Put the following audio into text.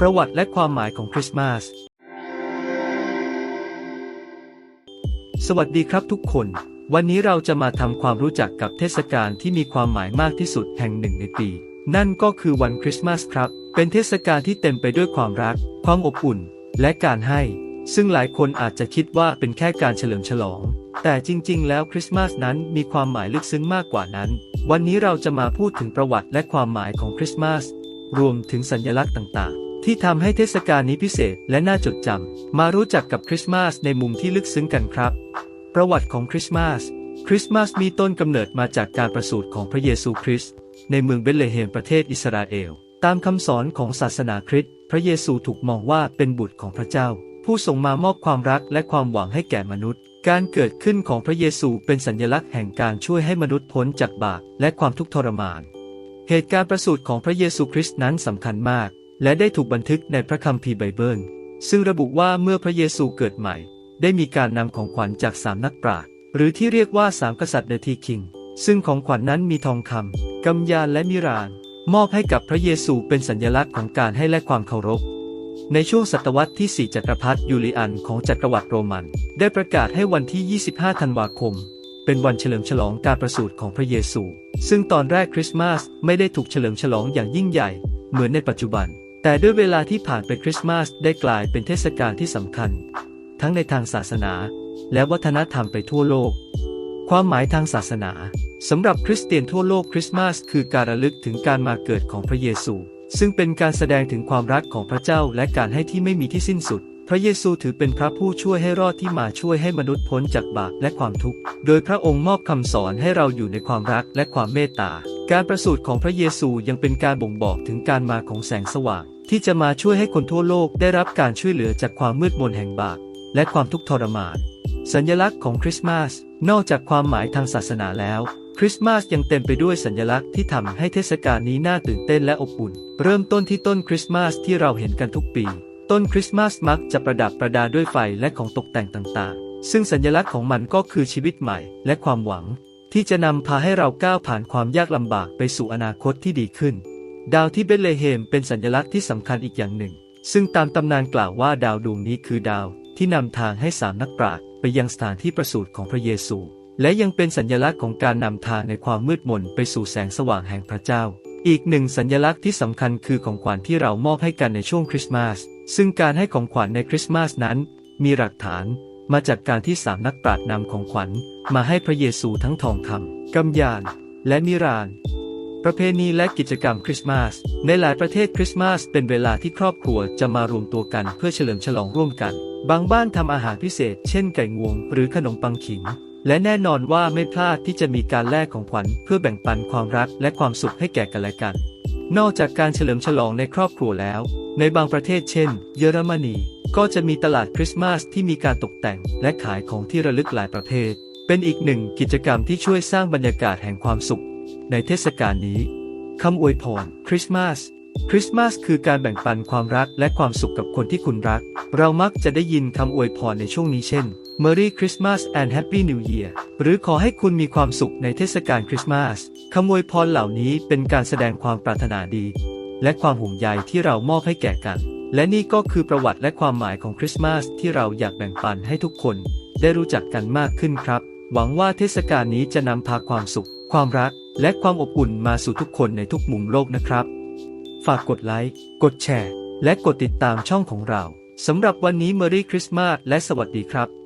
ประวัติและความหมายของคริสต์มาส สวัสดีครับทุกคน วันนี้เราจะมาทำความรู้จักกับเทศกาลที่มีความหมายมากที่สุดแห่งหนึ่งในปี นั่นก็คือวันคริสต์มาสครับ เป็นเทศกาลที่เต็มไปด้วยความรัก ความอบอุ่น และการให้ ซึ่งหลายคนอาจจะคิดว่าเป็นแค่การเฉลิมฉลอง แต่จริง ๆ แล้วคริสต์มาสนั้นมีความหมายลึกซึ้งมากกว่านั้น วันนี้เราจะมาพูดถึงประวัติและความหมายของคริสต์มาส รวมถึงสัญลักษณ์ต่างๆ ที่ทำให้เทศกาลนี้พิเศษและน่าจดจำ มารู้จักกับคริสต์มาสในมุมที่ลึกซึ้งกันครับ ประวัติของคริสต์มาส คริสต์มาสมีต้นกำเนิดมาจากการประสูติของพระเยซูคริสต์ในเมืองเบธเลเฮมประเทศอิสราเอล ตามคำสอนของศาสนาคริสต์ พระเยซูถูกมองว่าเป็นบุตรของพระเจ้า ผู้ทรงมามอบความรักและความหวังให้แก่มนุษย์ การเกิดขึ้นของพระเยซูเป็นสัญลักษณ์แห่งการช่วยให้มนุษย์พ้นจากบาปและความทุกข์ทรมาน เหตุการณ์ประสูติของพระเยซูคริสต์นั้นสำคัญมาก และได้ถูกบันทึกในพระคัมภีร์ไบเบิล ซึ่งระบุว่าเมื่อพระเยซูเกิดใหม่ ได้มีการนำของขวัญจากสามนักปราชญ์หรือที่เรียกว่าสามกษัตริย์เดทีคิง ซึ่งของขวัญนนั้นมีทองคำกำยานและมิราน มอบให้กับพระเยซูเป็นสัญลักษณ์ของการให้และความเคารพในช่วงศตวรรษที่ 4 จักรพรรดิยูลิอันของจักรวรรดิโรมัน ได้ประกาศให้วันที่ 25 ธันวาคม เป็นวันเฉลิมฉลองการประสูติของพระเยซู ซึ่งตอนแรกคริสต์มาสไม่ได้ถูกเฉลิมฉลองอย่างยิ่งใหญ่ เหมือนในปัจจุบัน แต่ด้วยเวลาที่ผ่านไปคริสต์มาสได้กลายเป็นเทศกาลที่สำคัญ ทั้งในทางศาสนา และวัฒนธรรมไปทั่วโลก ความหมายทางศาสนาสำหรับคริสเตียนทั่วโลกคริสต์มาสคือการระลึกถึงการมาเกิดของพระเยซู ซึ่งเป็นการแสดงถึงความรักของพระเจ้าและการให้ที่ไม่มีที่สิ้นสุด พระเยซูถือเป็นพระผู้ช่วยให้รอดที่มาช่วยให้มนุษย์พ้นจากบาปและความทุกข์ โดยพระองค์มอบคำสอนให้เราอยู่ในความรักและความเมตตา การประสูติของพระเยซูยังเป็นการบ่งบอกถึงการมาของแสงสว่าง ที่จะมาช่วยให้คนทั่วโลกได้รับการช่วยเหลือจากความมืดมนแห่งบาปและความทุกข์ทรมาน สัญลักษณ์ของคริสต์มาส นอกจากความหมายทางศาสนาแล้ว คริสต์มาสยังเต็มไปด้วยสัญลักษณ์ที่ทำให้เทศกาลนี้น่าตื่นเต้นและอบอุ่น เริ่มต้นที่ต้นคริสต์มาสที่เราเห็นกันทุกปี ต้นคริสต์มาสมักจะประดับประดาด้วยไฟและของตกแต่งต่างๆ ซึ่งสัญลักษณ์ของมันก็คือชีวิตใหม่และความหวัง ที่จะนำพาให้เราก้าวผ่านความยากลำบากไปสู่อนาคตที่ดีขึ้น ดาวที่เบธเลเฮมเป็นสัญลักษณ์ที่สำคัญอีกอย่างหนึ่ง ซึ่งตามตำนานกล่าวว่าดาวดวงนี้คือดาวที่นำทางให้สามนักปราชญ์ไปยังสถานที่ประสูติของพระเยซู และยังเป็นสัญลักษณ์ของการนำทางในความมืดมนไปสู่แสงสว่างแห่งพระเจ้า อีกหนึ่งสัญลักษณ์ที่สำคัญคือของขวัญที่เรามอบให้กันในช่วงคริสต์มาส ซึ่งการให้ของขวัญในคริสต์มาสนั้น มีหลักฐานมาจากการที่สามนักปราชญ์นำของขวัญ มาให้พระเยซูทั้งทองคำกำยาน และนิราน ประเพณีและกิจกรรมคริสต์มาส ในหลายประเทศคริสต์มาสเป็นเวลาที่ครอบครัวจะมารวมตัวกันเพื่อเฉลิมฉลองร่วมกัน บางบ้านทำอาหารพิเศษ เช่นไก่งวง หรือขนมปังขิง และแน่นอนว่าไม่พลาดที่จะมีการแลกของขวัญเพื่อแบ่งปันความรักและความสุขให้แก่กันและกัน นอกจากการเฉลิมฉลองในครอบครัวแล้ว ในบางประเทศเช่น เยอรมนี ก็จะมีตลาดคริสต์มาสที่มีการตกแต่ง และขายของที่ระลึกหลายประเภท เป็นอีกหนึ่งกิจกรรมที่ช่วยสร้างบรรยากาศแห่งความสุข ในเทศกาลนี้คำอวยพรคริสต์มาสคริสต์มาสคือการแบ่งปันความรักและความสุขกับคนที่คุณรัก เรามักจะได้ยินคำอวยพรในช่วงนี้เช่น Merry Christmas and Happy New Year หรือขอให้คุณมีความสุขในเทศกาลคริสต์มาสคำอวยพรเหล่านี้เป็นการแสดงความปรารถนาดี และความห่วงใยที่เรามอบให้แก่กัน และนี่ก็คือประวัติและความหมายของคริสต์มาสที่เราอยากแบ่งปันให้ทุกคน ได้รู้จักกันมากขึ้นครับ หวังว่าเทศกาลนี้จะนำพาความสุข ความรัก และความอบอุ่นมาสู่ทุกคนในทุกมุมโลกนะครับ ฝากกดไลค์ กดแชร์ และกดติดตามช่องของเรา สำหรับวันนี้ Merry Christmas และสวัสดีครับ